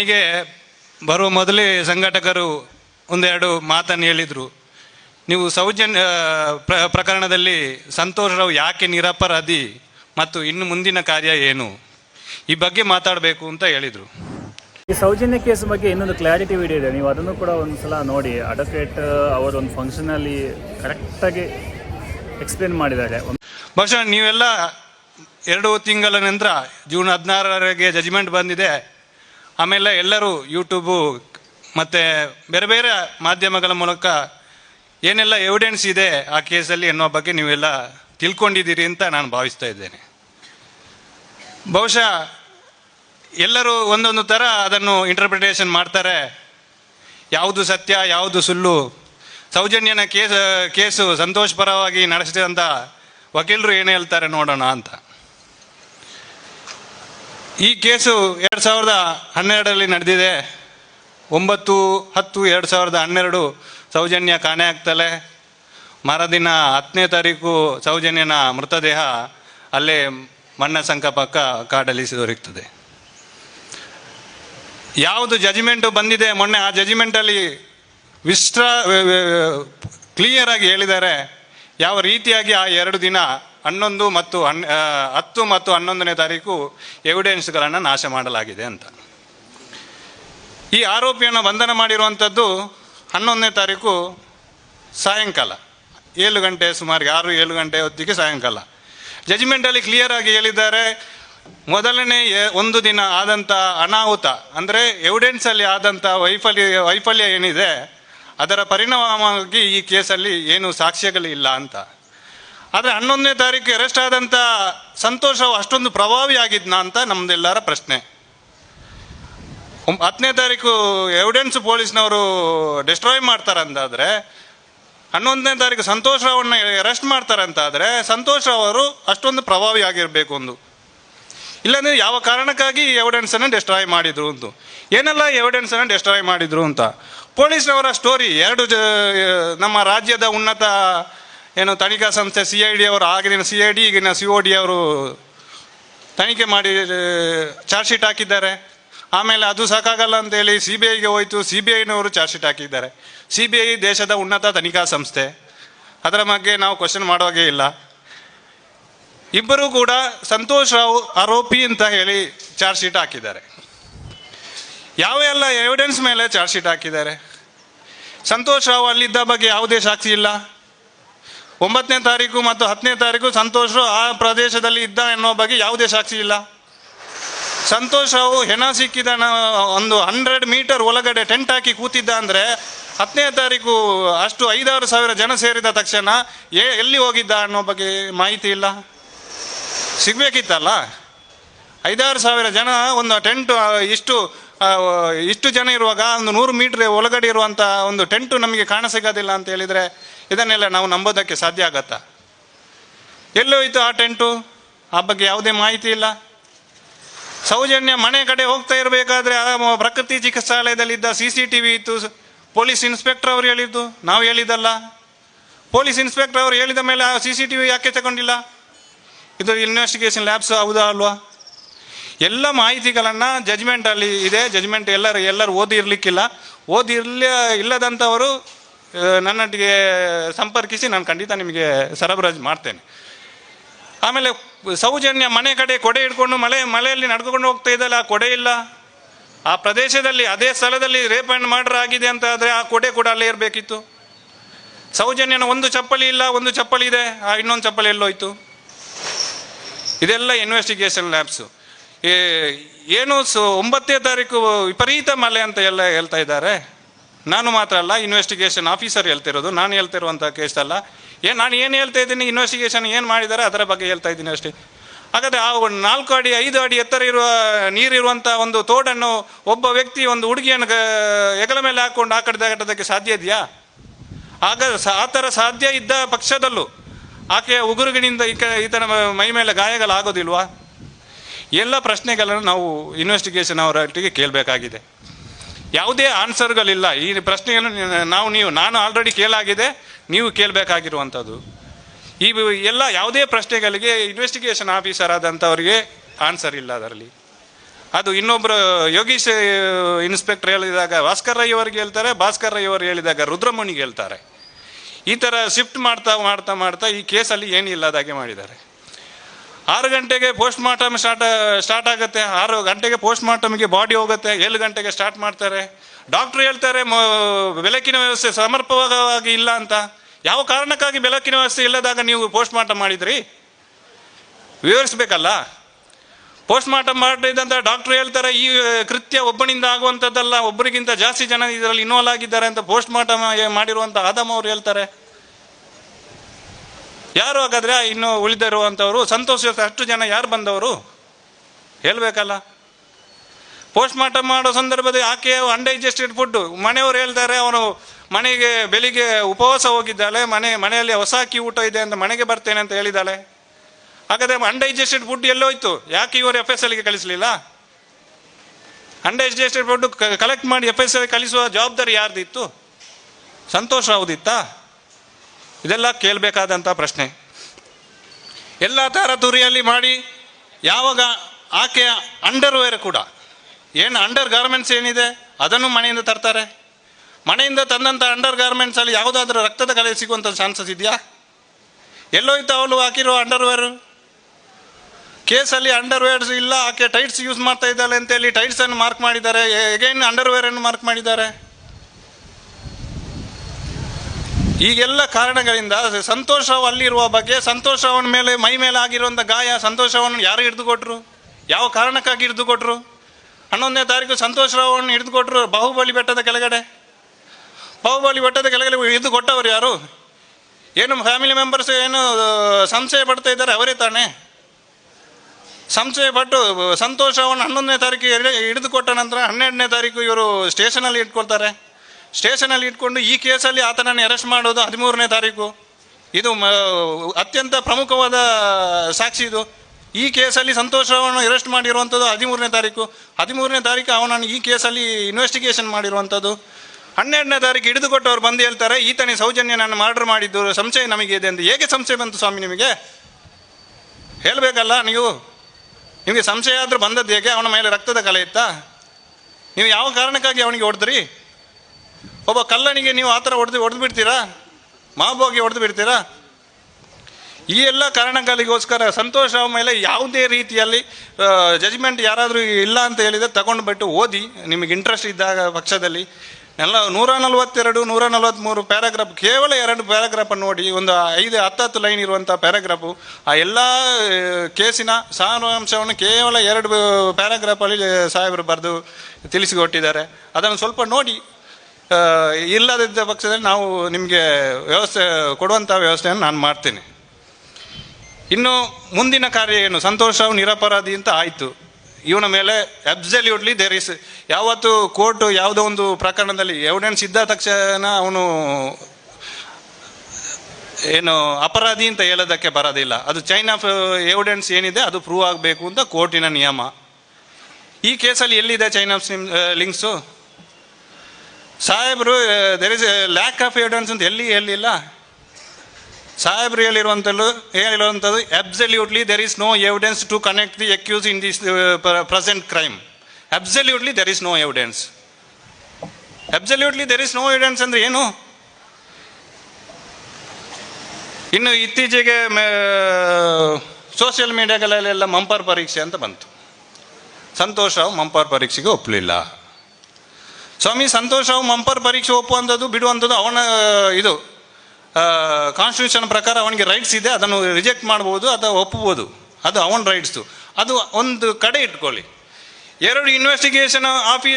ನನಗೆ ಬರುವ ಮೊದಲೇ ಸಂಘಟಕರು ಒಂದೆರಡು ಮಾತನ್ನು ಹೇಳಿದರು. ನೀವು ಸೌಜನ್ಯ ಪ್ರ ಪ್ರಕರಣದಲ್ಲಿ ಸಂತೋಷ್ ರಾವ್ ಯಾಕೆ ನಿರಪರಾಧಿ ಮತ್ತು ಇನ್ನು ಮುಂದಿನ ಕಾರ್ಯ ಏನು? ಈ ಬಗ್ಗೆ ಮಾತಾಡಬೇಕು ಅಂತ ಹೇಳಿದರು. ಈ ಸೌಜನ್ಯ ಕೇಸ್ ಬಗ್ಗೆ ಇನ್ನೊಂದು ಕ್ಲಾರಿಟಿ ವಿಡಿಯೋ ಇದೆ ನೀವು ಅದನ್ನು ಕೂಡ ಒಂದು ಸಲ ನೋಡಿ. ಅಡ್ವೊಕೇಟ್ ಅವರ ಒಂದು ಫಂಕ್ಷನಲ್ಲಿ ಕರೆಕ್ಟಾಗಿ ಎಕ್ಸ್ಪ್ಲೇನ್ ಮಾಡಿದ್ದಾರೆ. ಬಹುಶಃ ನೀವೆಲ್ಲ ಎರಡು ತಿಂಗಳ ನಂತರ ಜೂನ್ ಹದಿನಾರರವರೆಗೆ ಜಜ್ಮೆಂಟ್ ಬಂದಿದೆ. ಆಮೇಲೆ ಎಲ್ಲರೂ ಯೂಟ್ಯೂಬು ಮತ್ತು ಬೇರೆ ಬೇರೆ ಮಾಧ್ಯಮಗಳ ಮೂಲಕ ಏನೆಲ್ಲ ಎವಿಡೆನ್ಸ್ ಇದೆ ಆ ಕೇಸಲ್ಲಿ ಎನ್ನುವ ಬಗ್ಗೆ ನೀವೆಲ್ಲ ತಿಳ್ಕೊಂಡಿದ್ದೀರಿ ಅಂತ ನಾನು ಭಾವಿಸ್ತಾ ಇದ್ದೇನೆ. ಬಹುಶಃ ಎಲ್ಲರೂ ಒಂದೊಂದು ಥರ ಅದನ್ನು ಇಂಟರ್ಪ್ರಿಟೇಷನ್ ಮಾಡ್ತಾರೆ. ಯಾವುದು ಸತ್ಯ, ಯಾವುದು ಸುಳ್ಳು. ಸೌಜನ್ಯನ ಕೇಸ್ ಕೇಸು ಸಂತೋಷಪರವಾಗಿ ನಡೆಸಿದಂಥ ವಕೀಲರು ಏನು ಹೇಳ್ತಾರೆ ನೋಡೋಣ ಅಂತ. ಈ ಕೇಸು ಎರಡು ಸಾವಿರದ ಹನ್ನೆರಡರಲ್ಲಿ ನಡೆದಿದೆ. ಒಂಬತ್ತು, ಹತ್ತು, ಎರಡು ಸಾವಿರದ ಹನ್ನೆರಡು ಸೌಜನ್ಯ ಕಾಣೆ ಆಗ್ತಲೆ. ಮರದಿನ ಹತ್ತನೇ ತಾರೀಕು ಸೌಜನ್ಯನ ಮೃತದೇಹ ಅಲ್ಲೇ ಮಣ್ಣ ಸಂಕ ಪಕ್ಕ ಕಾಡಲ್ಲಿ ದೊರಕ್ತದೆ. ಯಾವುದು ಜಜ್ಮೆಂಟು ಬಂದಿದೆ, ಮೊನ್ನೆ ಆ ಜಜ್ಮೆಂಟಲ್ಲಿ ವಿಸ್ತ್ರ ಕ್ಲಿಯರ್ ಆಗಿ ಹೇಳಿದ್ದಾರೆ. ಯಾವ ರೀತಿಯಾಗಿ ಆ ಎರಡು ದಿನ ಹನ್ನೊಂದು ಮತ್ತು ಹನ್ ಹತ್ತು ಮತ್ತು ಹನ್ನೊಂದನೇ ತಾರೀಕು ಎವಿಡೆನ್ಸ್ಗಳನ್ನು ನಾಶ ಮಾಡಲಾಗಿದೆ ಅಂತ. ಈ ಆರೋಪಿಯನ್ನು ಬಂಧನ ಮಾಡಿರುವಂಥದ್ದು ಹನ್ನೊಂದನೇ ತಾರೀಕು ಸಾಯಂಕಾಲ, ಏಳು ಗಂಟೆ ಸುಮಾರು ಆರು ಏಳು ಗಂಟೆ ಹೊತ್ತಿಗೆ ಸಾಯಂಕಾಲ. ಜಜ್ಮೆಂಟಲ್ಲಿ ಕ್ಲಿಯರ್ ಆಗಿ ಹೇಳಿದ್ದಾರೆ, ಮೊದಲನೇ ಒಂದು ದಿನ ಆದಂಥ ಅನಾಹುತ, ಅಂದರೆ ಎವಿಡೆನ್ಸಲ್ಲಿ ಆದಂಥ ವೈಫಲ್ಯ ವೈಫಲ್ಯ ಏನಿದೆ, ಅದರ ಪರಿಣಾಮವಾಗಿ ಈ ಕೇಸಲ್ಲಿ ಏನು ಸಾಕ್ಷ್ಯಗಳಿಲ್ಲ ಅಂತ. ಆದರೆ ಹನ್ನೊಂದನೇ ತಾರೀಕು ಅರೆಸ್ಟ್ ಆದಂಥ ಸಂತೋಷ ಅಷ್ಟೊಂದು ಪ್ರಭಾವಿ ಆಗಿದ್ನಾ ಅಂತ ನಮ್ದೆಲ್ಲರ ಪ್ರಶ್ನೆ. ಹತ್ತನೇ ತಾರೀಕು ಎವಿಡೆನ್ಸ್ ಪೊಲೀಸ್ನವರು ಡಿಸ್ಟ್ರಾಯ್ ಮಾಡ್ತಾರಂತಾದ್ರೆ, ಹನ್ನೊಂದನೇ ತಾರೀಕು ಸಂತೋಷ್ ರಾವನ್ನ ಅರೆಸ್ಟ್ ಮಾಡ್ತಾರಂತಾದ್ರೆ ಸಂತೋಷ್ ರಾವ್ ಅವರು ಅಷ್ಟೊಂದು ಪ್ರಭಾವಿ ಆಗಿರಬೇಕು ಒಂದು ಇಲ್ಲಾಂದರೆ ಯಾವ ಕಾರಣಕ್ಕಾಗಿ ಎವಿಡೆನ್ಸನ್ನು ಡಿಸ್ಟ್ರಾಯ್ ಮಾಡಿದ್ರು ಅಂತ? ಏನೆಲ್ಲ ಎವಿಡೆನ್ಸನ್ನು ಡಿಸ್ಟ್ರಾಯ್ ಮಾಡಿದ್ರು ಅಂತ? ಪೊಲೀಸ್ನವರ ಸ್ಟೋರಿ ಎರಡು ನಮ್ಮ ರಾಜ್ಯದ ಉನ್ನತ ಏನು ತನಿಖಾ ಸಂಸ್ಥೆ ಸಿ ಐ ಡಿ ಅವರು ಆಗಿನ ಸಿ ಐ ಡಿ ಈಗಿನ ಸಿ ಒ ಡಿ ಅವರು ತನಿಖೆ ಮಾಡಿ ಚಾರ್ಜ್ ಶೀಟ್ ಹಾಕಿದ್ದಾರೆ. ಆಮೇಲೆ ಅದು ಸಾಕಾಗಲ್ಲ ಅಂತೇಳಿ ಸಿ ಬಿ ಐಗೆ ಹೋಯಿತು. ಸಿ ಬಿ ಐನವರು ಚಾರ್ಜ್ ಶೀಟ್ ಹಾಕಿದ್ದಾರೆ. ಸಿ ಬಿ ಐ ದೇಶದ ಉನ್ನತ ತನಿಖಾ ಸಂಸ್ಥೆ. ಅದರ ಬಗ್ಗೆ ನಾವು ಕ್ವಶನ್ ಮಾಡುವಾಗೇ ಇಲ್ಲ. ಇಬ್ಬರು ಕೂಡ ಸಂತೋಷ್ ರಾವ್ ಆರೋಪಿ ಅಂತ ಹೇಳಿ ಚಾರ್ಜ್ ಶೀಟ್ ಹಾಕಿದ್ದಾರೆ. ಯಾವ ಎಲ್ಲ ಎವಿಡೆನ್ಸ್ ಮೇಲೆ ಚಾರ್ಜ್ ಶೀಟ್ ಹಾಕಿದ್ದಾರೆ? ಸಂತೋಷ್ ರಾವ್ ಅಲ್ಲಿದ್ದ ಬಗ್ಗೆ ಯಾವುದೇ ಸಾಕ್ಷಿ ಇಲ್ಲ. ಒಂಬತ್ತನೇ ತಾರೀಕು ಮತ್ತು ಹತ್ತನೇ ತಾರೀಕು ಸಂತೋಷ್ ರಾವ್ ಆ ಪ್ರದೇಶದಲ್ಲಿ ಇದ್ದ ಎನ್ನುವ ಬಗ್ಗೆ ಯಾವುದೇ ಸಾಕ್ಷಿ ಇಲ್ಲ. ಸಂತೋಷ್ ರಾವ್ ಹೆಣ ಸಿಕ್ಕಿದ ಒಂದು ಹಂಡ್ರೆಡ್ ಮೀಟರ್ ಒಳಗಡೆ ಟೆಂಟ್ ಹಾಕಿ ಕೂತಿದ್ದ ಅಂದರೆ ಹತ್ತನೇ ತಾರೀಕು ಅಷ್ಟು ಐದಾರು ಸಾವಿರ ಜನ ಸೇರಿದ ತಕ್ಷಣ ಏ ಎಲ್ಲಿ ಹೋಗಿದ್ದ ಅನ್ನೋ ಬಗ್ಗೆ ಮಾಹಿತಿ ಇಲ್ಲ. ಸಿಗಬೇಕಿತ್ತಲ್ಲ? ಐದಾರು ಸಾವಿರ ಜನ ಒಂದು ಟೆಂಟ್ ಇಷ್ಟು ಇಷ್ಟು ಜನ ಇರುವಾಗ ಒಂದು ನೂರು ಮೀಟ್ರ್ ಒಳಗಡೆ ಇರುವಂಥ ಒಂದು ಟೆಂಟು ನಮಗೆ ಕಾಣ ಸಿಗೋದಿಲ್ಲ ಅಂತ ಹೇಳಿದರೆ ಇದನ್ನೆಲ್ಲ ನಾವು ನಂಬೋದಕ್ಕೆ ಸಾಧ್ಯ ಆಗತ್ತಾ? ಎಲ್ಲೋಯ್ತು ಆ ಟೆಂಟು? ಆ ಬಗ್ಗೆ ಯಾವುದೇ ಮಾಹಿತಿ ಇಲ್ಲ. ಸೌಜನ್ಯ ಮನೆ ಕಡೆ ಹೋಗ್ತಾ ಇರಬೇಕಾದ್ರೆ ಆ ಪ್ರಕೃತಿ ಚಿಕಿತ್ಸಾಲಯದಲ್ಲಿದ್ದ ಸಿ ಸಿ ಟಿ ವಿ ಇತ್ತು. ಪೊಲೀಸ್ ಇನ್ಸ್ಪೆಕ್ಟರ್ ಅವರು ಹೇಳಿದ್ದು. ನಾವು ಹೇಳಿದ್ದಲ್ಲ. ಪೊಲೀಸ್ ಇನ್ಸ್ಪೆಕ್ಟರ್ ಅವರು ಹೇಳಿದ ಮೇಲೆ ಆ ಸಿ ಸಿ ಟಿ ವಿ ಯಾಕೆ ತಗೊಂಡಿಲ್ಲ? ಇದು ಇನ್ವೆಸ್ಟಿಗೇಷನ್ ಲ್ಯಾಬ್ಸ್ ಹೌದಾ ಅಲ್ವಾ? ಎಲ್ಲ ಮಾಹಿತಿಗಳನ್ನು ಜಜ್ಮೆಂಟಲ್ಲಿ ಇದೆ. ಜಜ್ಮೆಂಟ್ ಎಲ್ಲರೂ ಎಲ್ಲರೂ ಓದಿರಲಿಕ್ಕಿಲ್ಲ. ಓದಿರ್ಲಿ ಇಲ್ಲದಂಥವರು ನನ್ನೊಟ್ಟಿಗೆ ಸಂಪರ್ಕಿಸಿ ನಾನು ಖಂಡಿತ ನಿಮಗೆ ಸರಬರಾಜು ಮಾಡ್ತೇನೆ. ಆಮೇಲೆ ಸೌಜನ್ಯ ಮನೆ ಕಡೆ ಕೊಡೆ ಹಿಡ್ಕೊಂಡು ಮಳೆ ಮಳೆಯಲ್ಲಿ ನಡ್ಕೊಂಡು ಹೋಗ್ತಾ ಇದ್ದಲ್ಲ, ಆ ಕೊಡೆ ಇಲ್ಲ. ಆ ಪ್ರದೇಶದಲ್ಲಿ ಅದೇ ಸ್ಥಳದಲ್ಲಿ ರೇಪ್ ಆ್ಯಂಡ್ ಮರ್ಡರ್ ಆಗಿದೆ ಅಂತ ಆದರೆ ಆ ಕೊಡೆ ಕೂಡ ಅಲ್ಲೇ ಇರಬೇಕಿತ್ತು. ಸೌಜನ್ಯನ ಒಂದು ಚಪ್ಪಲಿ ಇಲ್ಲ, ಒಂದು ಚಪ್ಪಲಿ ಇದೆ. ಆ ಇನ್ನೊಂದು ಚಪ್ಪಲಿ ಎಲ್ಲೋಯ್ತು. ಇದೆಲ್ಲ ಇನ್ವೆಸ್ಟಿಗೇಷನ್ ಲ್ಯಾಬ್ಸು ಏನು ಸೊ, ಒಂಬತ್ತನೇ ತಾರೀಕು ವಿಪರೀತ ಮಳೆ ಅಂತ ಎಲ್ಲ ಹೇಳ್ತಾ ಇದ್ದಾರೆ. ನಾನು ಮಾತ್ರ ಅಲ್ಲ ಇನ್ವೆಸ್ಟಿಗೇಷನ್ ಆಫೀಸರ್ ಹೇಳ್ತಿರೋದು. ನಾನು ಹೇಳ್ತಿರುವಂಥ ಕೇಸ್ ಅಲ್ಲ. ಏನು ನಾನು ಏನು ಹೇಳ್ತಾ ಇದ್ದೀನಿ? ಇನ್ವೆಸ್ಟಿಗೇಷನ್ ಏನು ಮಾಡಿದ್ದಾರೆ ಅದರ ಬಗ್ಗೆ ಹೇಳ್ತಾ ಇದ್ದೀನಿ ಅಷ್ಟೇ. ಹಾಗಾದರೆ ಆ ಒಂದು ನಾಲ್ಕು ಅಡಿ, ಐದು ಅಡಿ ಎತ್ತರ ಇರುವ ನೀರಿರುವಂಥ ಒಂದು ತೋಡನ್ನು ಒಬ್ಬ ವ್ಯಕ್ತಿ ಒಂದು ಹುಡುಗಿಯನ್ನು ಹೆಗಲ ಮೇಲೆ ಹಾಕ್ಕೊಂಡು ಆ ಕಡೆ ಕಟ್ಟೋದಕ್ಕೆ ಸಾಧ್ಯ ಇದೆಯಾ? ಆಗ ಆ ಥರ ಸಾಧ್ಯ ಇದ್ದ ಪಕ್ಷದಲ್ಲೂ ಆಕೆಯ ಉಗುರುಗಿನಿಂದ ಈ ಕ, ಈತನ ಮೈ ಮೇಲೆ ಗಾಯಗಳಾಗೋದಿಲ್ವಾ? ಎಲ್ಲ ಪ್ರಶ್ನೆಗಳನ್ನು ನಾವು ಇನ್ವೆಸ್ಟಿಗೇಷನ್ ಅವರೊಟ್ಟಿಗೆ ಕೇಳಬೇಕಾಗಿದೆ. ಯಾವುದೇ ಆನ್ಸರ್ಗಳಿಲ್ಲ ಈ ಪ್ರಶ್ನೆಯನ್ನು ನಾವು ನೀವು, ನಾನು ಆಲ್ರೆಡಿ ಕೇಳಾಗಿದೆ ನೀವು ಕೇಳಬೇಕಾಗಿರುವಂಥದ್ದು. ಈ ಎಲ್ಲ ಯಾವುದೇ ಪ್ರಶ್ನೆಗಳಿಗೆ ಇನ್ವೆಸ್ಟಿಗೇಷನ್ ಆಫೀಸರ್ ಆದಂಥವರಿಗೆ ಆನ್ಸರ್ ಇಲ್ಲ ಅದರಲ್ಲಿ. ಅದು ಇನ್ನೊಬ್ಬರು ಯೋಗೀಶ್ ಇನ್ಸ್ಪೆಕ್ಟರ್ ಹೇಳಿದಾಗ ಭಾಸ್ಕರ್ ರೈ ಅವರಿಗೆ ಹೇಳ್ತಾರೆ, ಭಾಸ್ಕರ್ ರೈ ಅವರು ಹೇಳಿದಾಗ ರುದ್ರಮುನಿಗೆ ಹೇಳ್ತಾರೆ. ಈ ಥರ ಶಿಫ್ಟ್ ಮಾಡ್ತಾ ಮಾಡ್ತಾ ಮಾಡ್ತಾ ಈ ಕೇಸಲ್ಲಿ ಏನಿಲ್ಲದಾಗೆ ಮಾಡಿದ್ದಾರೆ. ಆರು ಗಂಟೆಗೆ ಪೋಸ್ಟ್ ಮಾರ್ಟಮ್ ಸ್ಟಾರ್ಟ್ ಸ್ಟಾರ್ಟ್ ಆಗುತ್ತೆ. ಆರು ಗಂಟೆಗೆ ಪೋಸ್ಟ್ ಮಾರ್ಟಮ್ಗೆ ಬಾಡಿ ಹೋಗುತ್ತೆ. ಏಳು ಗಂಟೆಗೆ ಸ್ಟಾರ್ಟ್ ಮಾಡ್ತಾರೆ. ಡಾಕ್ಟ್ರು ಹೇಳ್ತಾರೆ ಬೆಳಕಿನ ವ್ಯವಸ್ಥೆ ಸಮರ್ಪಕವಾಗಿ ಇಲ್ಲ ಅಂತ. ಯಾವ ಕಾರಣಕ್ಕಾಗಿ ಬೆಳಕಿನ ವ್ಯವಸ್ಥೆ ಇಲ್ಲದಾಗ ನೀವು ಪೋಸ್ಟ್ ಮಾರ್ಟಮ್ ಮಾಡಿದ್ರಿ? ವಿವರಿಸ್ಬೇಕಲ್ಲ. ಪೋಸ್ಟ್ ಮಾರ್ಟಮ್ ಮಾಡಿದಂಥ ಡಾಕ್ಟ್ರು ಹೇಳ್ತಾರೆ, ಈ, ಕೃತ್ಯ ಒಬ್ಬನಿಂದ ಆಗುವಂಥದ್ದಲ್ಲ ಒಬ್ಬರಿಗಿಂತ ಜಾಸ್ತಿ ಜನ ಇದರಲ್ಲಿ ಇನ್ವಾಲ್ವ್ ಆಗಿದ್ದಾರೆ ಅಂತ ಪೋಸ್ಟ್ ಮಾರ್ಟಮ್ ಮಾಡಿರುವಂಥ ಆದಮ್ ಅವರು ಹೇಳ್ತಾರೆ. ಯಾರು ಹಾಗಾದ್ರೆ ಇನ್ನು ಉಳಿದಿರುವಂಥವ್ರು? ಸಂತೋಷ ಅಷ್ಟು ಜನ ಯಾರು ಬಂದವರು? ಹೇಳಬೇಕಲ್ಲ. ಪೋಸ್ಟ್ ಮಾರ್ಟಮ್ ಮಾಡೋ ಸಂದರ್ಭದಲ್ಲಿ ಆಕೆ ಅನ್ಡೈಜೆಸ್ಟೆಡ್ ಫುಡ್ ಮನೆಯವರು ಹೇಳ್ತಾರೆ, ಅವನು ಮನೆಗೆ, ಬೆಳಿಗ್ಗೆ ಉಪವಾಸ ಹೋಗಿದ್ದಾಳೆ, ಮನೆ, ಮನೆಯಲ್ಲಿ ಹೊಸ ಅಕ್ಕಿ ಊಟ ಇದೆ ಅಂತ ಮನೆಗೆ ಬರ್ತೇನೆ ಅಂತ ಹೇಳಿದ್ದಾಳೆ ಹಾಗಾದ್ರೆ ಅನ್ಡೈಜೆಸ್ಟೆಡ್ ಫುಡ್ ಎಲ್ಲೋಯ್ತು? ಯಾಕೆ ಇವರು ಎಫ್ ಎಸ್ ಎಲ್ಗೆ ಕಳಿಸಲಿಲ್ಲ? ಅನ್ಡೈಜೆಸ್ಟೆಡ್ ಫುಡ್ ಕಲೆಕ್ಟ್ ಮಾಡಿ ಎಫ್ ಎಸ್ ಎಲ್ ಕಳಿಸುವ ಜವಾಬ್ದಾರಿ ಯಾರ್ದಿತ್ತು? ಸಂತೋಷ ಹೌದಿತ್ತಾ ಇದೆಲ್ಲ ಕೇಳಬೇಕಾದಂಥ ಪ್ರಶ್ನೆ. ಎಲ್ಲ ತರತುರಿಯಲ್ಲಿ ಮಾಡಿ, ಯಾವಾಗ ಆಕೆಯ ಅಂಡರ್ವೇರ್ ಕೂಡ, ಏನು ಅಂಡರ್ ಗಾರ್ಮೆಂಟ್ಸ್ ಏನಿದೆ, ಅದನ್ನು ಮನೆಯಿಂದ ತರ್ತಾರೆ. ಮನೆಯಿಂದ ತಂದಂಥ ಅಂಡರ್ ಗಾರ್ಮೆಂಟ್ಸಲ್ಲಿ ಯಾವುದಾದ್ರೂ ರಕ್ತದ ಕಲೆ ಸಿಗುವಂಥ ಚಾನ್ಸಸ್ ಇದೆಯಾ? ಎಲ್ಲೋಯ್ತು ಅವಳು ಹಾಕಿರೋ ಅಂಡರ್ವೇರ್? ಕೇಸಲ್ಲಿ ಅಂಡರ್ವೇರ್ಸ್ ಇಲ್ಲ, ಆಕೆ ಟೈಟ್ಸ್ ಯೂಸ್ ಮಾಡ್ತಾ ಇದ್ದಾಳೆ ಅಂತೇಳಿ ಟೈಟ್ಸನ್ನು ಮಾರ್ಕ್ ಮಾಡಿದ್ದಾರೆ. ಎಗೈನ್ ಅಂಡರ್ವೇರ್ ಅನ್ನು ಮಾರ್ಕ್ ಮಾಡಿದ್ದಾರೆ. ಈಗೆಲ್ಲ ಕಾರಣಗಳಿಂದ ಸಂತೋಷವು ಅಲ್ಲಿರುವ ಬಗ್ಗೆ ಸಂತೋಷವನ ಮೇಲೆ, ಮೈ ಮೇಲೆ ಆಗಿರುವಂಥ ಗಾಯ ಸಂತೋಷವನ್ನು ಯಾರು ಹಿಡಿದು ಕೊಟ್ರು? ಯಾವ ಕಾರಣಕ್ಕಾಗಿ ಹಿಡಿದು ಕೊಟ್ರು? ಹನ್ನೊಂದನೇ ತಾರೀಕು ಸಂತೋಷವನ್ನು ಹಿಡಿದು ಕೊಟ್ಟರು ಬಾಹುಬಲಿ ಬೆಟ್ಟದ ಕೆಳಗಡೆ? ಬಾಹುಬಲಿ ಬೆಟ್ಟದ ಕೆಳಗಡೆ ಹಿಡಿದು ಕೊಟ್ಟವರು ಯಾರು? ಏನು ಫ್ಯಾಮಿಲಿ ಮೆಂಬರ್ಸ್ ಏನು ಸಂಶಯ ಪಡ್ತಾ ಇದ್ದಾರೆ? ಅವರೇ ತಾನೇ. ಸಂಶಯ ಪಟ್ಟು ಸಂತೋಷವನ್ನು ಹನ್ನೊಂದನೇ ತಾರೀಕು ಹಿಡಿದುಕೊಟ್ಟ ನಂತರ ಹನ್ನೆರಡನೇ ತಾರೀಕು ಇವರು ಸ್ಟೇಷನಲ್ಲಿ ಇಟ್ಕೊಳ್ತಾರೆ. ಸ್ಟೇಷನಲ್ಲಿ ಇಟ್ಕೊಂಡು ಈ ಕೇಸಲ್ಲಿ ಆತನನ್ನು ಅರೆಸ್ಟ್ ಮಾಡೋದು ಹದಿಮೂರನೇ ತಾರೀಕು. ಇದು ಅತ್ಯಂತ ಪ್ರಮುಖವಾದ ಸಾಕ್ಷಿ ಇದು. ಈ ಕೇಸಲ್ಲಿ ಸಂತೋಷವನ್ನು ಅರೆಸ್ಟ್ ಮಾಡಿರುವಂಥದ್ದು ಹದಿಮೂರನೇ ತಾರೀಕು. ಹದಿಮೂರನೇ ತಾರೀಕು ಅವನನ್ನು ಈ ಕೇಸಲ್ಲಿ ಇನ್ವೆಸ್ಟಿಗೇಷನ್ ಮಾಡಿರುವಂಥದ್ದು. ಹನ್ನೆರಡನೇ ತಾರೀಕು ಹಿಡಿದುಕೊಟ್ಟವ್ರು ಬಂದು ಹೇಳ್ತಾರೆ, ಈತನೇ ಸೌಜನ್ಯ ನಾನು ಮರ್ಡರ್ ಮಾಡಿದ್ದು, ಸಂಶಯ ನಮಗೆ ಇದೆ ಅಂತ ಹೇಗೆ ಸಂಶಯ ಬಂತು ಸ್ವಾಮಿ ನಿಮಗೆ? ಹೇಳಬೇಕಲ್ಲ ನೀವು. ನಿಮಗೆ ಸಂಶಯ ಆದರೂ ಬಂದದ್ದು ಹೇಗೆ? ಅವನ ಮೇಲೆ ರಕ್ತದ ಕಲೆ ಇತ್ತಾ? ನೀವು ಯಾವ ಕಾರಣಕ್ಕಾಗಿ ಅವನಿಗೆ ಹೊಡೆದ್ರಿ? ಒಬ್ಬ ಕಲ್ಲಣಿಗೆ ನೀವು ಆ ಥರ ಹೊಡೆದು ಹೊಡೆದು ಬಿಡ್ತೀರಾ? ಮಾಬೋಗಿ ಹೊಡೆದು ಬಿಡ್ತೀರಾ? ಈ ಎಲ್ಲ ಕಾರಣಗಳಿಗೋಸ್ಕರ ಸಂತೋಷ ಮೇಲೆ ಯಾವುದೇ ರೀತಿಯಲ್ಲಿ ಜಜ್ಮೆಂಟ್ ಯಾರಾದರೂ ಇಲ್ಲ ಅಂತ ಹೇಳಿದರೆ ತಗೊಂಡು ಬಿಟ್ಟು ಓದಿ. ನಿಮಗೆ ಇಂಟ್ರೆಸ್ಟ್ ಇದ್ದಾಗ ಪಕ್ಷದಲ್ಲಿ. ಎಲ್ಲ ನೂರ ನಲವತ್ತೆರಡು, ನೂರ ನಲವತ್ತ್ಮೂರು ಪ್ಯಾರಾಗ್ರಾಫ್ ಕೇವಲ ಎರಡು ಪ್ಯಾರಾಗ್ರಾಫನ್ನು ನೋಡಿ. ಒಂದು ಐದು ಹತ್ತತ್ತು ಲೈನ್ ಇರುವಂಥ ಪ್ಯಾರಾಗ್ರಾಫು ಆ ಎಲ್ಲ ಕೇಸಿನ ಸಾರಾಂಶವನ್ನು ಕೇವಲ ಎರಡು ಪ್ಯಾರಾಗ್ರಾಫಲ್ಲಿ ಸಾಹೇಬರು ಬರೆದು ತಿಳಿಸಿಕೊಟ್ಟಿದ್ದಾರೆ. ಅದನ್ನು ಸ್ವಲ್ಪ ನೋಡಿ. ಇಲ್ಲದಿದ್ದ ಪಕ್ಷದಲ್ಲಿ ನಾವು ನಿಮಗೆ ವ್ಯವಸ್ಥೆ ಕೊಡುವಂಥ ವ್ಯವಸ್ಥೆಯನ್ನು ನಾನು ಮಾಡ್ತೇನೆ. ಇನ್ನು ಮುಂದಿನ ಕಾರ್ಯ ಏನು? ಸಂತೋಷವು ನಿರಪರಾಧಿ ಅಂತ ಆಯಿತು. ಇವನ ಮೇಲೆ ಅಬ್ಸಲ್ಯೂಟ್ಲಿ ದೇರ್ ಇಸ್ ಯಾವತ್ತು ಕೋರ್ಟ್ ಯಾವುದೋ ಒಂದು ಪ್ರಕರಣದಲ್ಲಿ, ಎವಿಡೆನ್ಸ್ ಇದ್ದ ತಕ್ಷಣ ಅವನು ಏನು ಅಪರಾಧಿ ಅಂತ ಹೇಳೋದಕ್ಕೆ ಬರೋದಿಲ್ಲ. ಅದು ಚೈನ್ ಆಫ್ ಎವಿಡೆನ್ಸ್ ಏನಿದೆ, ಅದು ಪ್ರೂವ್ ಆಗಬೇಕು ಅಂತ ಕೋರ್ಟಿನ ನಿಯಮ. ಈ ಕೇಸಲ್ಲಿ ಎಲ್ಲಿದೆ ಚೈನ್ ಆಫ್ ಲಿಂಕ್ಸು? ಸಾಹೇಬರು there is lack of evidence ಅಂತ ಎಲ್ಲಿ ಹೇಳಿಲ್ಲ ಸಾಹೇಬ್ರು ಹೇಳಿರುವಂಥದ್ದು ಹೇಳಿರುವಂಥದ್ದು absolutely there is no evidence to connect the accuse in this present crime absolutely there is no evidence absolutely there is no evidence ಅಂದರೆ ಏನು? ಇನ್ನು ಇತ್ತೀಚೆಗೆ ಸೋಷಿಯಲ್ ಮೀಡಿಯಾಗಳಲ್ಲೆಲ್ಲ ಮಂಪರ್ ಪರೀಕ್ಷೆ ಅಂತ ಬಂತು. ಸಂತೋಷ, ಮಂಪರ್ ಪರೀಕ್ಷೆಗೆ ಒಪ್ಪಲಿಲ್ಲ ಸ್ವಾಮಿ, ಸಂತೋಷವು ಮಂಪರ್ ಪರೀಕ್ಷೆ ಒಪ್ಪುವಂಥದ್ದು ಬಿಡುವಂಥದ್ದು ಅವನ, ಇದು ಕಾನ್ಸ್ಟಿಟ್ಯೂಷನ್ ಪ್ರಕಾರ ಅವನಿಗೆ ರೈಟ್ಸ್ ಇದೆ, ಅದನ್ನು ರಿಜೆಕ್ಟ್ ಮಾಡ್ಬೋದು ಅಥವಾ ಒಪ್ಪಬೋದು ಅದು ಅವನ ರೈಟ್ಸು ಅದು ಒಂದು ಕಡೆ ಇಟ್ಕೊಳ್ಳಿ. ಎರಡು ಇನ್ವೆಸ್ಟಿಗೇಷನ್ ಆಫೀ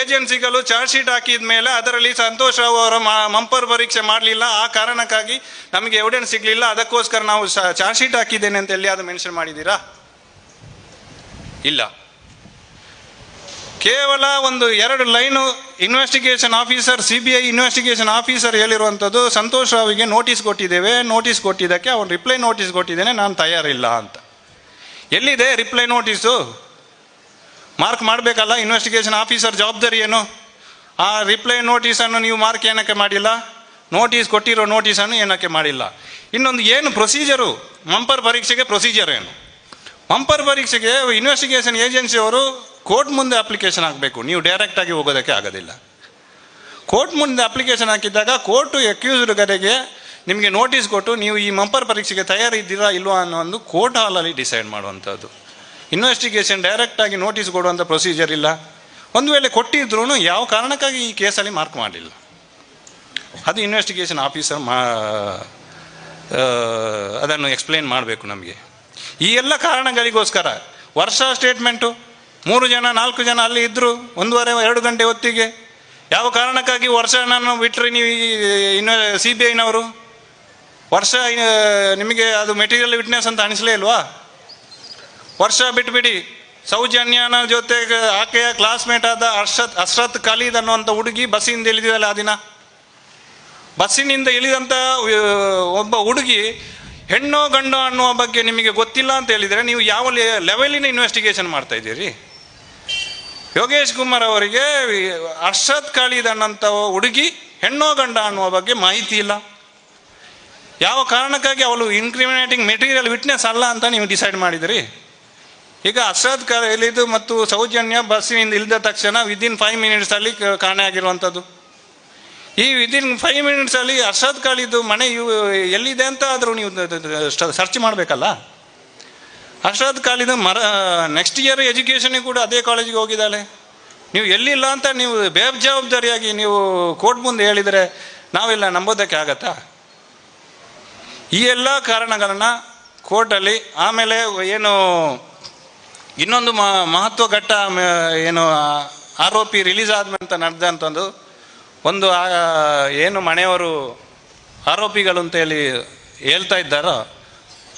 ಏಜೆನ್ಸಿಗಳು ಚಾರ್ಜ್ ಶೀಟ್ ಹಾಕಿದ ಮೇಲೆ ಅದರಲ್ಲಿ ಸಂತೋಷ್ ರಾವ್ ಅವರ ಮಂಪರ್ ಪರೀಕ್ಷೆ ಮಾಡಲಿಲ್ಲ. ಆ ಕಾರಣಕ್ಕಾಗಿ ನಮಗೆ ಎವಿಡೆನ್ಸ್ ಸಿಗಲಿಲ್ಲ. ಅದಕ್ಕೋಸ್ಕರ ನಾವು ಚಾರ್ಜ್ ಶೀಟ್ ಹಾಕಿದ್ದೇನೆ ಅಂತ ಎಲ್ಲಿ ಅದು ಮೆನ್ಷನ್ ಮಾಡಿದ್ದೀರಾ? ಇಲ್ಲ. ಕೇವಲ ಒಂದು ಎರಡು line investigation officer C B I investigation officer ಹೇಳಿರುವಂಥದ್ದು Santosh ರಾವಿಗೆ ನೋಟಿಸ್ ಕೊಟ್ಟಿದ್ದೇವೆ. ನೋಟಿಸ್ ಕೊಟ್ಟಿದ್ದಕ್ಕೆ ಅವನು ರಿಪ್ಲೈ ನೋಟಿಸ್ ಕೊಟ್ಟಿದ್ದೇನೆ. ನಾನು ತಯಾರಿಲ್ಲ ಅಂತ. ಎಲ್ಲಿದೆ ರಿಪ್ಲೈ ನೋಟಿಸು ಮಾರ್ಕ್ ಮಾಡಬೇಕಲ್ಲ ಇನ್ವೆಸ್ಟಿಗೇಷನ್ ಆಫೀಸರ್ ಜವಾಬ್ದಾರಿ ಏನು? ಆ ರಿಪ್ಲೈ ನೋಟಿಸನ್ನು ನೀವು ಮಾರ್ಕ್ ಏನಕ್ಕೆ ಮಾಡಿಲ್ಲ? ನೋಟಿಸ್ ಕೊಟ್ಟಿರೋ ನೋಟಿಸನ್ನು ಏನಕ್ಕೆ ಮಾಡಿಲ್ಲ? ಇನ್ನೊಂದು ಏನು ಪ್ರೊಸೀಜರು ಮಂಪರ್ ಪರೀಕ್ಷೆಗೆ ಪ್ರೊಸೀಜರ್ ಏನು? ಮಂಪರ್ ಪರೀಕ್ಷೆಗೆ ಇನ್ವೆಸ್ಟಿಗೇಷನ್ ಏಜೆನ್ಸಿಯವರು ಕೋರ್ಟ್ ಮುಂದೆ ಅಪ್ಲಿಕೇಶನ್ ಹಾಕಬೇಕು. ನೀವು ಡೈರೆಕ್ಟಾಗಿ ಹೋಗೋದಕ್ಕೆ ಆಗೋದಿಲ್ಲ. ಕೋರ್ಟ್ ಮುಂದೆ ಅಪ್ಲಿಕೇಶನ್ ಹಾಕಿದ್ದಾಗ ಕೋರ್ಟು ಅಕ್ಯೂಸ್ಡ್ ಕಡೆಗೆ ನಿಮಗೆ ನೋಟಿಸ್ ಕೊಟ್ಟು ನೀವು ಈ ಮಂಪರ್ ಪರೀಕ್ಷೆಗೆ ತಯಾರಿದ್ದೀರಾ ಇಲ್ವಾ ಅನ್ನೋ ಒಂದು ಕೋರ್ಟ್ ಹಾಲಲ್ಲಿ ಡಿಸೈಡ್ ಮಾಡುವಂಥದ್ದು. ಇನ್ವೆಸ್ಟಿಗೇಷನ್ ಡೈರೆಕ್ಟಾಗಿ ನೋಟಿಸ್ ಕೊಡುವಂಥ ಪ್ರೊಸೀಜರ್ ಇಲ್ಲ. ಒಂದು ವೇಳೆ ಕೊಟ್ಟಿದ್ರೂ ಯಾವ ಕಾರಣಕ್ಕಾಗಿ ಈ ಕೇಸಲ್ಲಿ ಮಾರ್ಕ್ ಮಾಡಲಿಲ್ಲ ಅದು ಇನ್ವೆಸ್ಟಿಗೇಷನ್ ಆಫೀಸರ್ ಮಾ ಅದನ್ನು ಎಕ್ಸ್ಪ್ಲೇನ್ ಮಾಡಬೇಕು ನಮಗೆ. ಈ ಎಲ್ಲ ಕಾರಣಗಳಿಗೋಸ್ಕರ ವರ್ಷ ಸ್ಟೇಟ್ಮೆಂಟು ಮೂರು ಜನ, ನಾಲ್ಕು ಜನ ಅಲ್ಲಿ ಇದ್ದರು ಒಂದೂವರೆ, ಎರಡು ಗಂಟೆ ಹೊತ್ತಿಗೆ. ಯಾವ ಕಾರಣಕ್ಕಾಗಿ ವರ್ಷ ನಾನು ಬಿಟ್ಟರೆ ನೀವು ಇನ್ನು ಸಿ ಬಿ ಐನವರು? ವರ್ಷ ನಿಮಗೆ ಅದು ಮೆಟೀರಿಯಲ್ ವಿಟ್ನೆಸ್ ಅಂತ ಅನಿಸಲೇ ಇಲ್ವಾ? ವರ್ಷ ಬಿಟ್ಬಿಡಿ. ಸೌಜನ್ಯನ ಜೊತೆಗೆ ಆಕೆಯ ಕ್ಲಾಸ್ಮೇಟ್ ಆದ ಅರ್ಷತ್ ಅಶ್ರತ್ ಖಲೀದ್ ಅನ್ನುವಂಥ ಹುಡುಗಿ ಬಸ್ಸಿಂದ ಇಳಿದಿದಲ್ಲ ಆ ದಿನ. ಬಸ್ಸಿನಿಂದ ಇಳಿದಂಥ ಒಬ್ಬ ಹುಡುಗಿ, ಹೆಣ್ಣು ಗಂಡು ಅನ್ನುವ ಬಗ್ಗೆ ನಿಮಗೆ ಗೊತ್ತಿಲ್ಲ ಅಂತ ಹೇಳಿದರೆ ನೀವು ಯಾವ ಲೆವೆಲಿನ ಇನ್ವೆಸ್ಟಿಗೇಷನ್ ಮಾಡ್ತಾ ಇದ್ದೀರಿ? ಯೋಗೇಶ್ ಕುಮಾರ್ ಅವರಿಗೆ ಅರ್ಷದ್ ಕಾಳಿದಣ್ಣಂತ ಹುಡುಗಿ ಹೆಣ್ಣೋ ಗಂಡ ಅನ್ನುವ ಬಗ್ಗೆ ಮಾಹಿತಿ ಇಲ್ಲ ಯಾವ ಕಾರಣಕ್ಕಾಗಿ ಅವಳು ಇನ್ಕ್ರಿಮಿನೇಟಿಂಗ್ ಮೆಟೀರಿಯಲ್ ವಿಟ್ನೆಸ್ ಅಲ್ಲ ಅಂತ ನೀವು ಡಿಸೈಡ್ ಮಾಡಿದಿರಿ ಈಗ ಅರ್ಷದ್ ಇಲ್ಲಿದ್ದು ಮತ್ತು ಸೌಜನ್ಯ ಬಸ್ಸಿನಿಂದ ಇಲ್ಲದ ತಕ್ಷಣ ವಿದಿನ್ ಫೈವ್ ಮಿನಿಟ್ಸಲ್ಲಿ ಕಾಣೆ ಆಗಿರುವಂಥದ್ದು ಈ ವಿದಿನ್ ಫೈವ್ ಮಿನಿಟ್ಸಲ್ಲಿ ಅರ್ಷದ್ ಖಾಲಿದ್ದು ಮನೆ ಎಲ್ಲಿದೆ ಅಂತ ಆದರೂ ನೀವು ಸರ್ಚ್ ಮಾಡಬೇಕಲ್ಲ ಅರ್ಷದ್ ಕಾಲಿದ ಮರ ನೆಕ್ಸ್ಟ್ ಇಯರ್ ಎಜುಕೇಷನಿಗೆ ಕೂಡ ಅದೇ ಕಾಲೇಜಿಗೆ ಹೋಗಿದ್ದಾಳೆ. ನೀವು ಎಲ್ಲಿಲ್ಲ ಅಂತ ನೀವು ಬೇಜವಾಬ್ದಾರಿಯಾಗಿ ನೀವು ಕೋರ್ಟ್ ಮುಂದೆ ಹೇಳಿದರೆ ನಾವೆಲ್ಲ ನಂಬೋದಕ್ಕೆ ಆಗತ್ತಾ? ಈ ಎಲ್ಲ ಕಾರಣಗಳನ್ನು ಕೋರ್ಟಲ್ಲಿ ಆಮೇಲೆ ಏನು ಇನ್ನೊಂದು ಮಹತ್ವ ಘಟ್ಟ ಏನು ಆರೋಪಿ ರಿಲೀಸ್ ಆದ್ಮೇಲೆ ನಡೆದಂತಂದು ಒಂದು ಏನು ಮನೆಯವರು ಆರೋಪಿಗಳು ಅಂತ ಹೇಳಿ ಹೇಳ್ತಾ ಇದ್ದಾರೋ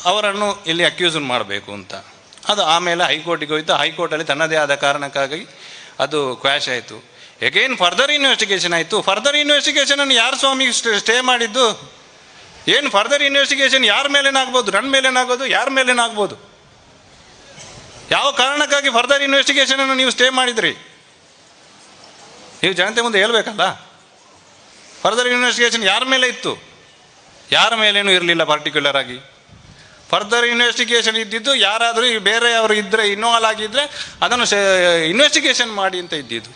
ಅವರನ್ನು ಇಲ್ಲಿ ಅಕ್ಯೂಸ್ ಮಾಡಬೇಕು ಅಂತ. ಅದು ಆಮೇಲೆ ಹೈಕೋರ್ಟಿಗೆ ಹೋಯ್ತು. ಹೈಕೋರ್ಟಲ್ಲಿ ತನ್ನದೇ ಆದ ಕಾರಣಕ್ಕಾಗಿ ಅದು ಕ್ವ್ಯಾಶ್ ಆಯಿತು. ಎಗೇನ್ ಫರ್ದರ್ ಇನ್ವೆಸ್ಟಿಗೇಷನ್ ಆಯಿತು. ಫರ್ದರ್ ಇನ್ವೆಸ್ಟಿಗೇಷನನ್ನು ಯಾರು ಸ್ವಾಮಿ ಸ್ಟೇ ಮಾಡಿದ್ದು? ಏನು ಫರ್ದರ್ ಇನ್ವೆಸ್ಟಿಗೇಷನ್ ಯಾರ ಮೇಲೇನಾಗ್ಬೋದು ನನ್ನ ಮೇಲೇನಾಗೋದು ಯಾರ ಮೇಲೇನಾಗ್ಬೋದು ಯಾವ ಕಾರಣಕ್ಕಾಗಿ ಫರ್ದರ್ ಇನ್ವೆಸ್ಟಿಗೇಷನನ್ನು ನೀವು ಸ್ಟೇ ಮಾಡಿದ್ರಿ? ನೀವು ಜನತೆ ಮುಂದೆ ಹೇಳ್ಬೇಕಲ್ಲ? ಫರ್ದರ್ ಇನ್ವೆಸ್ಟಿಗೇಷನ್ ಯಾರ ಮೇಲೆ ಇತ್ತು? ಯಾರ ಮೇಲೇನೂ ಇರಲಿಲ್ಲ ಪರ್ಟಿಕ್ಯುಲರ್ ಆಗಿ? ಫರ್ದರ್ ಇನ್ವೆಸ್ಟಿಗೇಷನ್ ಇದ್ದಿದ್ದು, ಯಾರಾದರೂ ಬೇರೆಯವರು ಇದ್ದರೆ ಇನ್ವಾಲ್ವ್ ಆಗಿದ್ದರೆ ಅದನ್ನು ಇನ್ವೆಸ್ಟಿಗೇಷನ್ ಮಾಡಿ ಅಂತ ಇದ್ದಿದ್ದು.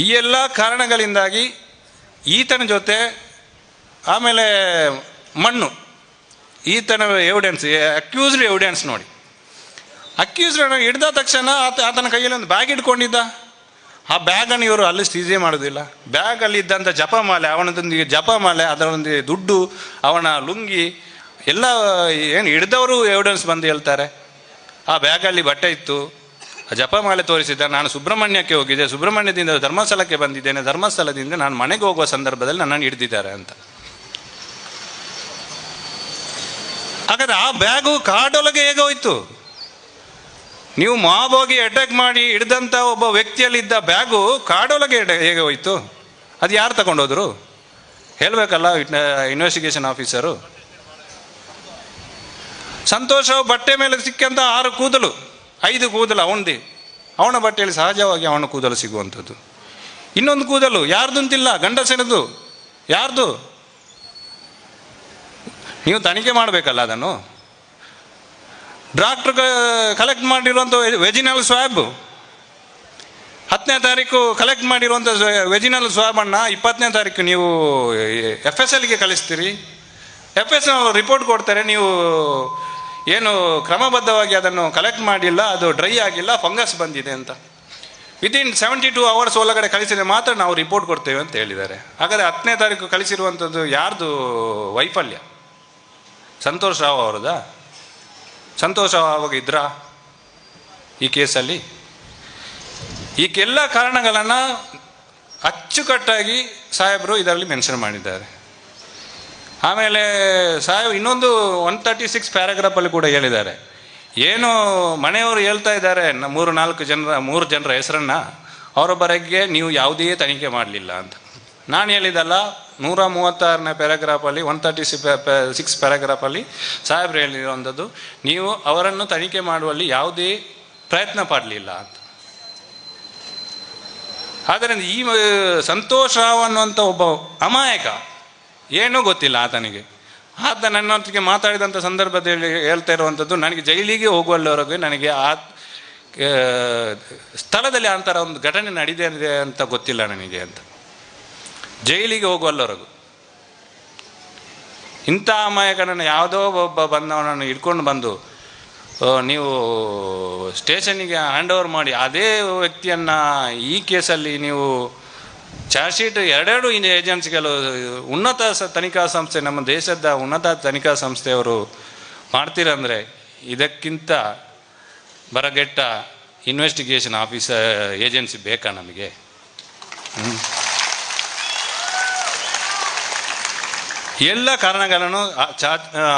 ಈ ಎಲ್ಲ ಕಾರಣಗಳಿಂದಾಗಿ ಈತನ ಜೊತೆ, ಆಮೇಲೆ ಮಣ್ಣು. ಈತನ ಎವಿಡೆನ್ಸ್ ಅಕ್ಯೂಸ್ಡ್ ಎವಿಡೆನ್ಸ್ ನೋಡಿ. ಅಕ್ಯೂಸ್ಡ್ ಹಿಡ್ದ ತಕ್ಷಣ ಆತ, ಆತನ ಕೈಯಲ್ಲಿ ಒಂದು ಬ್ಯಾಗ್ ಇಟ್ಕೊಂಡಿದ್ದ. ಆ ಬ್ಯಾಗನ್ನು ಇವರು ಅಲ್ಲಿ ಸ್ಟೀಜೆ ಮಾಡೋದಿಲ್ಲ. ಬ್ಯಾಗಲ್ಲಿ ಇದ್ದಂಥ ಜಪಮಾಲೆ ಅವನದೊಂದಿಗೆ ಜಪಮಾಲೆ ಅದರೊಂದಿಗೆ ದುಡ್ಡು, ಅವನ ಲುಂಗಿ, ಎಲ್ಲ ಏನು ಹಿಡ್ದವರು ಎವಿಡೆನ್ಸ್ ಬಂದು ಹೇಳ್ತಾರೆ. ಆ ಬ್ಯಾಗಲ್ಲಿ ಬಟ್ಟೆ ಇತ್ತು. ಆ ಜಪಮಾಲೆ ತೋರಿಸಿದ್ದ ನಾನು ಸುಬ್ರಹ್ಮಣ್ಯಕ್ಕೆ ಹೋಗಿದ್ದೆ. ಸುಬ್ರಹ್ಮಣ್ಯದಿಂದ ಧರ್ಮಸ್ಥಳಕ್ಕೆ ಬಂದಿದ್ದೇನೆ. ಧರ್ಮಸ್ಥಳದಿಂದ ನಾನು ಮನೆಗೆ ಹೋಗುವ ಸಂದರ್ಭದಲ್ಲಿ ನನ್ನನ್ನು ಹಿಡಿದಿದ್ದಾರೆ ಅಂತ. ಹಾಗಾದ್ರೆ ಆ ಬ್ಯಾಗು ಕಾಡೊಳಗೆ ಹೇಗೆ ನೀವು ಮಾಬ್ ಹೋಗಿ ಅಟ್ಯಾಕ್ ಮಾಡಿ ಹಿಡ್ದಂಥ ಒಬ್ಬ ವ್ಯಕ್ತಿಯಲ್ಲಿದ್ದ ಬ್ಯಾಗು ಕಾಡೊಳಗೆ ಹೇಗೆ ಹೋಯಿತು? ಅದು ಯಾರು ತಗೊಂಡೋದ್ರು? ಹೇಳಬೇಕಲ್ಲ ಇನ್ವೆಸ್ಟಿಗೇಷನ್ ಆಫೀಸರು ಸಂತೋಷ, ಬಟ್ಟೆ ಮೇಲೆ ಸಿಕ್ಕಂಥ ಆರು ಕೂದಲು, ಐದು ಕೂದಲು ಅವನದಿ. ಅವನ ಬಟ್ಟೆಯಲ್ಲಿ ಸಹಜವಾಗಿ ಅವನ ಕೂದಲು ಸಿಗುವಂಥದ್ದು. ಇನ್ನೊಂದು ಕೂದಲು ಯಾರ್ದಂತಿಲ್ಲ ಗಂಡಸನದು. ಯಾರ್ದು? ನೀವು ತನಿಖೆ ಮಾಡಬೇಕಲ್ಲ ಅದನ್ನು. ಡಾಕ್ಟ್ರ್ ಕಲೆಕ್ಟ್ ಮಾಡಿರುವಂಥ ವೆಜಿನಲ್ ಸ್ವಾಬ್ ಹತ್ತನೇ ತಾರೀಕು ಕಲೆಕ್ಟ್ ಮಾಡಿರುವಂಥ ವೆಜಿನಲ್ ಸ್ವಾಬನ್ನು ಇಪ್ಪತ್ತನೇ ತಾರೀಕು ನೀವು ಎಫ್ ಎಸ್ ಎಲ್ಗೆ ಕಳಿಸ್ತೀರಿ. ಎಫ್ ಎಸ್ ಎಲ್ ರಿಪೋರ್ಟ್ ಕೊಡ್ತಾರೆ, ನೀವು ಏನು ಕ್ರಮಬದ್ಧವಾಗಿ ಅದನ್ನು ಕಲೆಕ್ಟ್ ಮಾಡಿಲ್ಲ, ಅದು ಡ್ರೈ ಆಗಿಲ್ಲ ಫಂಗಸ್ ಬಂದಿದೆ ಅಂತ. ವಿತಿನ್ ಸೆವೆಂಟಿ ಟೂ ಅವರ್ಸ್ ಒಳಗಡೆ ಕಳಿಸಿದ್ರೆ ಮಾತ್ರ ನಾವು ರಿಪೋರ್ಟ್ ಕೊಡ್ತೇವೆ ಅಂತ ಹೇಳಿದ್ದಾರೆ. ಹಾಗಾದರೆ ಹತ್ತನೇ ತಾರೀಕು ಕಳಿಸಿರುವಂಥದ್ದು ಯಾರ್ದು ವೈಫಲ್ಯ? ಸಂತೋಷ್ ರಾವ್ ಅವರದಾ? ಸಂತೋಷ ಅವಾಗ ಇದ್ರಾ ಈ ಕೇಸಲ್ಲಿ? ಈಗೆಲ್ಲ ಕಾರಣಗಳನ್ನು ಅಚ್ಚುಕಟ್ಟಾಗಿ ಸಾಹೇಬರು ಇದರಲ್ಲಿ ಮೆನ್ಷನ್ ಮಾಡಿದ್ದಾರೆ. ಆಮೇಲೆ ಸಾಹೇಬ್ ಇನ್ನೊಂದು ಒನ್ ತರ್ಟಿ ಸಿಕ್ಸ್ ಪ್ಯಾರಾಗ್ರಾಫಲ್ಲಿ ಕೂಡ ಹೇಳಿದ್ದಾರೆ. ಏನು ಮನೆಯವರು ಹೇಳ್ತಾ ಇದ್ದಾರೆ ಮೂರು ನಾಲ್ಕು ಜನರ, ಮೂರು ಜನರ ಹೆಸರನ್ನು ಅವರ ಬರಗ್ಗೆ ನೀವು ಯಾವುದೇ ತನಿಖೆ ಮಾಡಲಿಲ್ಲ ಅಂತ. ನಾನು ಹೇಳಿದಲ್ಲ ನೂರ ಮೂವತ್ತಾರನೇ ಪ್ಯಾರಾಗ್ರಾಫಲ್ಲಿ ಒನ್ ತರ್ಟಿ ಸಿ ಸಿಕ್ಸ್ ಪ್ಯಾರಾಗ್ರಾಫಲ್ಲಿ ಸಾಹೇಬ್ರು ಹೇಳಿರುವಂಥದ್ದು ನೀವು ಅವರನ್ನು ತನಿಖೆ ಮಾಡುವಲ್ಲಿ ಯಾವುದೇ ಪ್ರಯತ್ನ ಪಡಲಿಲ್ಲ ಅಂತ. ಆದ್ದರಿಂದ ಈ ಸಂತೋಷ ರಾವ್ ಅನ್ನುವಂಥ ಒಬ್ಬ ಅಮಾಯಕ ಏನೂ ಗೊತ್ತಿಲ್ಲ ಆತನಿಗೆ. ಆತ ನನ್ನೊಟ್ಟಿಗೆ ಮಾತಾಡಿದಂಥ ಸಂದರ್ಭದಲ್ಲಿ ಹೇಳ್ತಾ ಇರುವಂಥದ್ದು ನನಗೆ ಜೈಲಿಗೆ ಹೋಗುವಲ್ಲವರೆಗೆ ನನಗೆ ಆ ಸ್ಥಳದಲ್ಲಿ ಆ, ಥರ ಒಂದು ಘಟನೆ ನಡೆದಿದೆ ಅಂತ ಗೊತ್ತಿಲ್ಲ ನನಗೆ ಅಂತ. ಜೈಲಿಗೆ ಹೋಗುವಲ್ಲವರೆಗೂ ಇಂಥ ಅಮಾಯಕನನ್ನು ಯಾವುದೋ ಒಬ್ಬ ಬಂದವನನ್ನು ಹಿಡ್ಕೊಂಡು ಬಂದು ನೀವು ಸ್ಟೇಷನಿಗೆ ಹ್ಯಾಂಡ್ ಓವರ್ ಮಾಡಿ, ಅದೇ ವ್ಯಕ್ತಿಯನ್ನು ಈ ಕೇಸಲ್ಲಿ ನೀವು ಚಾರ್ಜ್ ಶೀಟ್ ಎರಡೆರಡು ಏಜೆನ್ಸಿಗಳು ಉನ್ನತ ತನಿಖಾ ಸಂಸ್ಥೆ, ನಮ್ಮ ದೇಶದ ಉನ್ನತ ತನಿಖಾ ಸಂಸ್ಥೆಯವರು ಮಾಡ್ತೀರಂದರೆ ಇದಕ್ಕಿಂತ ಬರಗೆಟ್ಟ ಇನ್ವೆಸ್ಟಿಗೇಷನ್ ಆಫೀಸರ್ ಏಜೆನ್ಸಿ ಬೇಕಾ ನಮಗೆ? ಎಲ್ಲ ಕಾರಣಗಳನ್ನು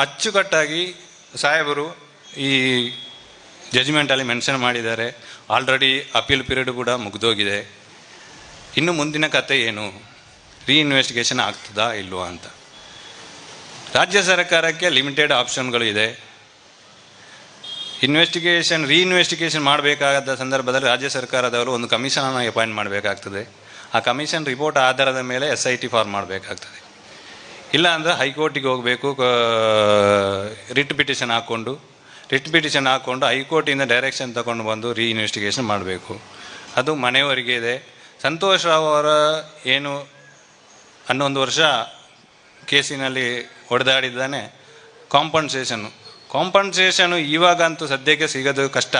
ಅಚ್ಚುಕಟ್ಟಾಗಿ ಸಾಹೇಬರು ಈ ಜಜ್ಮೆಂಟಲ್ಲಿ ಮೆನ್ಷನ್ ಮಾಡಿದ್ದಾರೆ. ಆಲ್ರೆಡಿ ಅಪೀಲ್ ಪೀರಿಯಡ್ ಕೂಡ ಮುಗಿದೋಗಿದೆ. ಇನ್ನು ಮುಂದಿನ ಕತೆ ಏನು? ರೀಇನ್ವೆಸ್ಟಿಗೇಷನ್ ಆಗ್ತದಾ ಇಲ್ವಾ ಅಂತ. ರಾಜ್ಯ ಸರ್ಕಾರಕ್ಕೆ ಲಿಮಿಟೆಡ್ ಆಪ್ಷನ್ಗಳು ಇದೆ. ಇನ್ವೆಸ್ಟಿಗೇಷನ್ ರೀಇನ್ವೆಸ್ಟಿಗೇಷನ್ ಮಾಡಬೇಕಾದ ಸಂದರ್ಭದಲ್ಲಿ ರಾಜ್ಯ ಸರ್ಕಾರದವರು ಒಂದು ಕಮಿಷನನ್ನು ಅಪಾಯಿಂಟ್ ಮಾಡಬೇಕಾಗ್ತದೆ. ಆ ಕಮಿಷನ್ ರಿಪೋರ್ಟ್ ಆಧಾರದ ಮೇಲೆ ಎಸ್ ಐ ಟಿ ಫಾರ್ಮ್ ಮಾಡಬೇಕಾಗ್ತದೆ. ಇಲ್ಲ ಅಂದರೆ ಹೈಕೋರ್ಟಿಗೆ ಹೋಗಬೇಕು ರಿಟ್ ಪಿಟಿಷನ್ ಹಾಕ್ಕೊಂಡು ರಿಟ್ ಪಿಟಿಷನ್ ಹಾಕ್ಕೊಂಡು ಹೈಕೋರ್ಟಿಂದ ಡೈರೆಕ್ಷನ್ ತಗೊಂಡು ಬಂದು ರೀ ಇನ್ವೆಸ್ಟಿಗೇಷನ್ ಮಾಡಬೇಕು. ಅದು ಮನೆಯವರಿಗೆ ಇದೆ. ಸಂತೋಷ್ ರಾವ್ ಅವರ ಏನು ಹನ್ನೊಂದು ವರ್ಷ ಕೇಸಿನಲ್ಲಿ ಹೊಡೆದಾಡಿದ್ದಾನೆ ಕಾಂಪನ್ಸೇಷನ್ ಕಾಂಪನ್ಸೇಷನು ಇವಾಗಂತೂ ಸದ್ಯಕ್ಕೆ ಸಿಗೋದು ಕಷ್ಟ.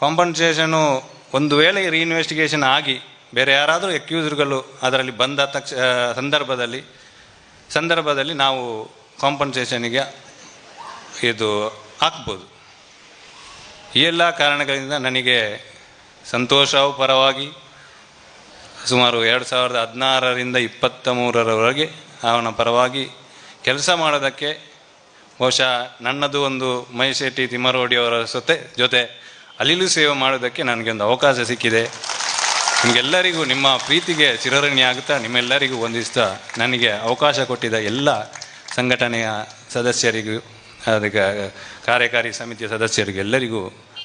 ಕಾಂಪನ್ಸೇಷನು ಒಂದು ವೇಳೆ ರೀಇನ್ವೆಸ್ಟಿಗೇಷನ್ ಆಗಿ ಬೇರೆ ಯಾರಾದರೂ ಅಕ್ಯೂಸರ್ಗಳು ಅದರಲ್ಲಿ ಬಂದ ತಕ್ಷ ಸಂದರ್ಭದಲ್ಲಿ ಸಂದರ್ಭದಲ್ಲಿ ನಾವು ಕಾಂಪನ್ಸೇಷನಿಗೆ ಇದು ಹಾಕ್ಬೋದು. ಈ ಎಲ್ಲ ಕಾರಣಗಳಿಂದ ನನಗೆ ಸಂತೋಷವು ಪರವಾಗಿ ಸುಮಾರು ಎರಡು ಸಾವಿರದ ಹದಿನಾರರಿಂದ ಇಪ್ಪತ್ತ ಮೂರರವರೆಗೆ ಅವನ ಪರವಾಗಿ ಕೆಲಸ ಮಾಡೋದಕ್ಕೆ ಬಹುಶಃ ನನ್ನದು ಒಂದು ಮೈಶೆಟ್ಟಿ ತಿಮ್ಮರೋಡಿಯವರ ಜೊತೆ ಜೊತೆ ಅಲಿಲು ಸೇವೆ ಮಾಡೋದಕ್ಕೆ ನನಗೆ ಒಂದು ಅವಕಾಶ ಸಿಕ್ಕಿದೆ. ನಿಮಗೆಲ್ಲರಿಗೂ ನಿಮ್ಮ ಪ್ರೀತಿಗೆ ಚಿರಋಣಿ ಆಗುತ್ತಾ ನಿಮ್ಮೆಲ್ಲರಿಗೂ ಒಂದಿಷ್ಟ ನನಗೆ ಅವಕಾಶ ಕೊಟ್ಟಿದ್ದ ಎಲ್ಲ ಸಂಘಟನೆಯ ಸದಸ್ಯರಿಗೂ, ಅದಕ್ಕೆ ಕಾರ್ಯಕಾರಿ ಸಮಿತಿಯ ಸದಸ್ಯರಿಗೂ ಎಲ್ಲರಿಗೂ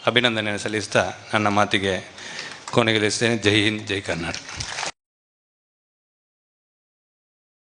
ಅಭಿನಂದನೆ ಸಲ್ಲಿಸ್ತಾ ನನ್ನ ಮಾತಿಗೆ ಕೊನೆಗೊಳಿಸ್ತೇನೆ. ಜೈ ಹಿಂದ್, ಜೈ ಕರ್ನಾಟಕ.